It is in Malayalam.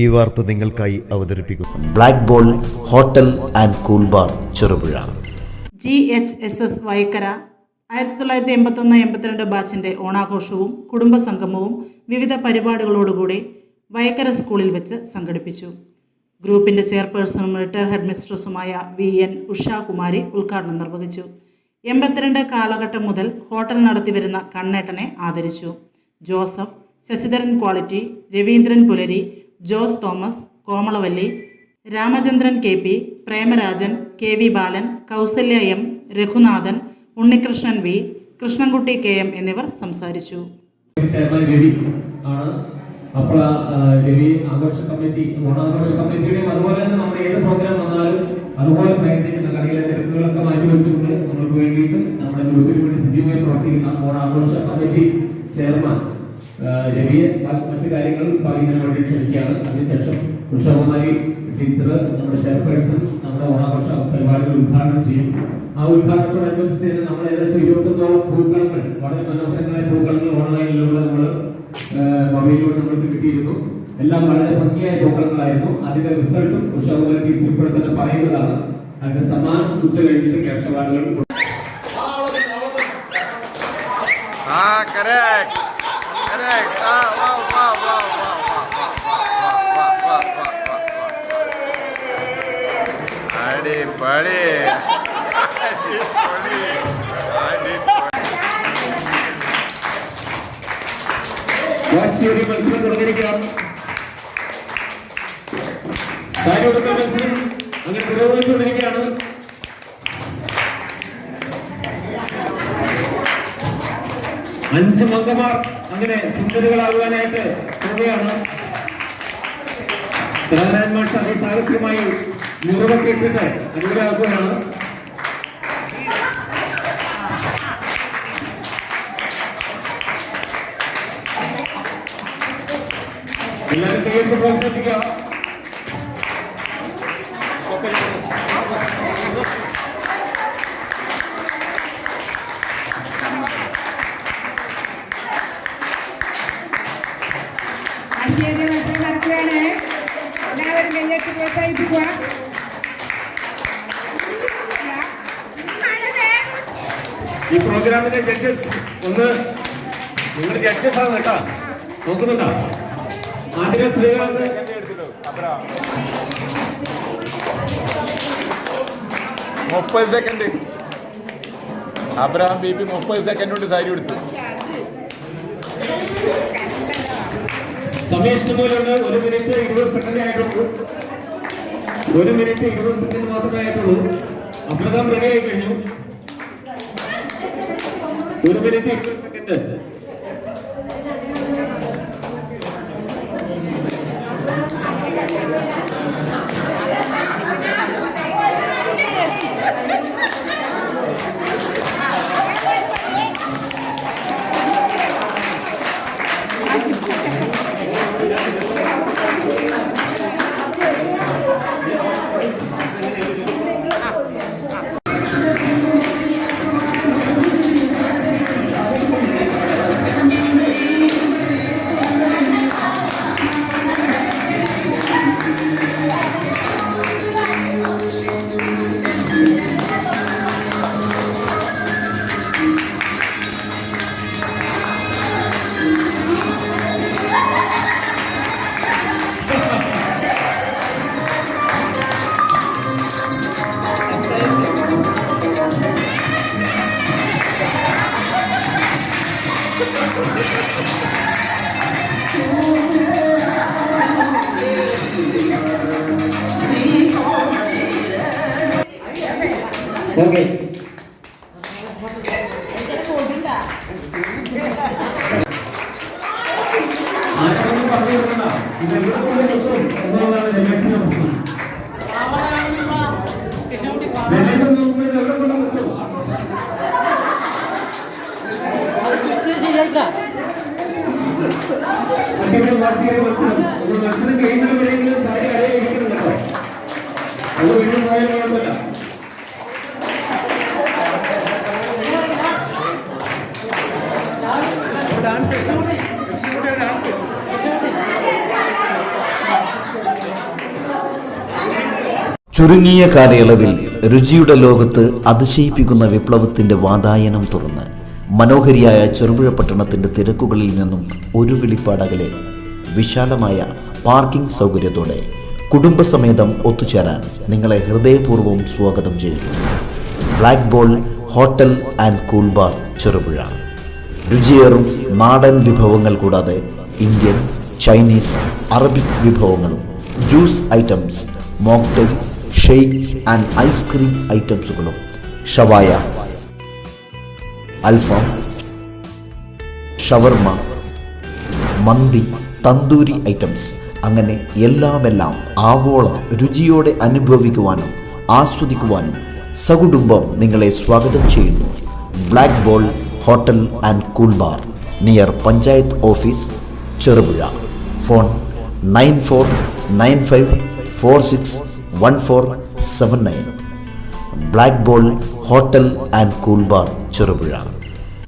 ഈ വാർത്ത നിങ്ങൾക്കായി അവതരിപ്പിക്കുന്നു black ball hotel and cool bar Cherupuzha G H S S Vaikkara. ആയിരത്തി തൊള്ളായിരത്തി എൺപത്തൊന്ന് എൺപത്തിരണ്ട് ബാച്ചിന്റെ ഓണാഘോഷവും കുടുംബസംഗമവും വിവിധ പരിപാടികളോടുകൂടി വൈക്കര സ്കൂളിൽ വെച്ച് സംഘടിപ്പിച്ചു. ഗ്രൂപ്പിന്റെ ചെയർപേഴ്സണും റിട്ടയർ ഹെഡ് മിസ്ട്രസുമായ വി എൻ ഉഷാകുമാരി ഉദ്ഘാടനം നിർവഹിച്ചു. എൺപത്തിരണ്ട് കാലഘട്ടം മുതൽ ഹോട്ടൽ നടത്തിവരുന്ന കണ്ണേട്ടനെ ആദരിച്ചു. Joseph Sasidharan quality Raveendran Pulari Jose Thomas Komalavalli Ramachandran K P Premarajan K V Balan Kousalya M Raghunathan Unnikrishnan V Krishnankutty K M എന്നിവർ സംസാരിച്ചു. കമ്മിറ്റി ചെയർമാൻ രവിയെ മറ്റു കാര്യങ്ങൾ പറയുന്നതിന് വേണ്ടി ക്ഷണിക്കുകയാണ്. അതിനുശേഷം ഉഷകുമാരി ടീച്ചർ നമ്മുടെ ചെയർപേഴ്സൺ നമ്മുടെ ഓണാഘോഷ പരിപാടികൾ ഉദ്ഘാടനം ചെയ്യും. ആ ഉദ്ഘാടനത്തോടനുബന്ധിച്ച് തന്നെ നമ്മൾ ഏകദേശം ഇരുപത്തൊന്നോളം പൂക്കളങ്ങൾ വളരെ മനോഹരമായ പൂക്കളങ്ങൾ ഓൺലൈനിലൂടെ നമ്മൾ മൊബൈലിലൂടെ നമ്മൾക്ക് കിട്ടിയിരുന്നു. എല്ലാം വളരെ ഭംഗിയായ പൂക്കളങ്ങളായിരുന്നു. അതിന്റെ റിസൾട്ടും ഉഷകുമാരി ടീച്ചർ ഇപ്പോൾ തന്നെ പറയുന്നതാണ്. അതിന്റെ സമ്മാനം ഉച്ച കഴിഞ്ഞിട്ട് ക്യാഷ് അവാർഡുകൾ Ah, correct. വാശിയേറിയ മത്സരം തുടങ്ങിയിരിക്കാം സാരി മത്സരം അങ്ങനെ പുരോഗമിച്ചുകൊണ്ടിരിക്കുകയാണ്. അഞ്ച് മംഗമാർ അങ്ങനെ സുന്ദരികളാകുവാനായിട്ട് പോവുകയാണ് സാഹസികമായി അതിസാഹസികമായി മുറിവൊക്കെ ഇട്ടിട്ട് അനുകൂലമാക്കുകയാണ് എല്ലാവരും കൈയെടുത്ത് പ്രോത്സാഹിപ്പിക്കുക എല്ലാവരും കയ്യെടുത്ത് പ്രോത്സാഹിപ്പിക്കുക. ഈ പ്രോഗ്രാമിന്റെ ജഡ്ജസ് ഒന്ന് നിങ്ങൾ ജഡ്ജസ് ആണ് കേട്ടാ. നോക്കുന്നുണ്ടോ? മുപ്പത് സെക്കൻഡ് അബ്രഹാം ബീബി മുപ്പത് സെക്കൻഡ് കൊണ്ട് സാരി ഇഷ്ടംപോലെയുണ്ട്. ഒരു മിനിറ്റ് ഇരുപത് സെക്കൻഡ് ഒരു മിനിറ്റ് ഇരുപത് സെക്കൻഡ് മാത്രമേ ആയിട്ടുള്ളൂ. അബ്രഹാം റെഡി ആയി കഴിഞ്ഞു. ഒരു മിനിറ്റ് ഇരുപത് സെക്കൻഡ് മത്സരം നമ്മൾ മത്സരം കഴിയുന്നവരെങ്കിലും സാരി അടയിരിക്കുന്നുണ്ടോ അത് വീണ്ടും പോയാൽ കുഴപ്പമില്ല ചുരുങ്ങിയ കാലയളവിൽ രുചിയുടെ ലോകത്ത് അതിശയിപ്പിക്കുന്ന വിപ്ലവത്തിന്റെ വാതായനം തുറന്ന് മനോഹരിയായ ചെറുപുഴ പട്ടണത്തിന്റെ തിരക്കുകളിൽ നിന്നും ഒരു വിളിപ്പാടകലെ വിശാലമായ പാർക്കിംഗ് സൗകര്യത്തോടെ കുടുംബസമേതം ഒത്തുചേരാൻ നിങ്ങളെ ഹൃദയപൂർവം സ്വാഗതം ചെയ്യുന്നു. Black ball hotel and cool bar Cherupuzha. രുചിയേറും നാടൻ വിഭവങ്ങൾ കൂടാതെ ഇന്ത്യൻ ചൈനീസ് അറബിക് വിഭവങ്ങളും juice items mocktail shake and ice cream ഐറ്റംസുകളും. Shawaya alfaham shawarma mandi tandoori items. അങ്ങനെ എല്ലാമെല്ലാം ആവോളം രുചിയോടെ അനുഭവിക്കുവാനും ആസ്വദിക്കുവാനും സകുടുംബം നിങ്ങളെ സ്വാഗതം ചെയ്യുന്നു. Black ball hotel and cool bar near panchayat office Cherupuzha. Phone nine four nine five four six one four seven nine black ball hotel and cool bar Cherupuzha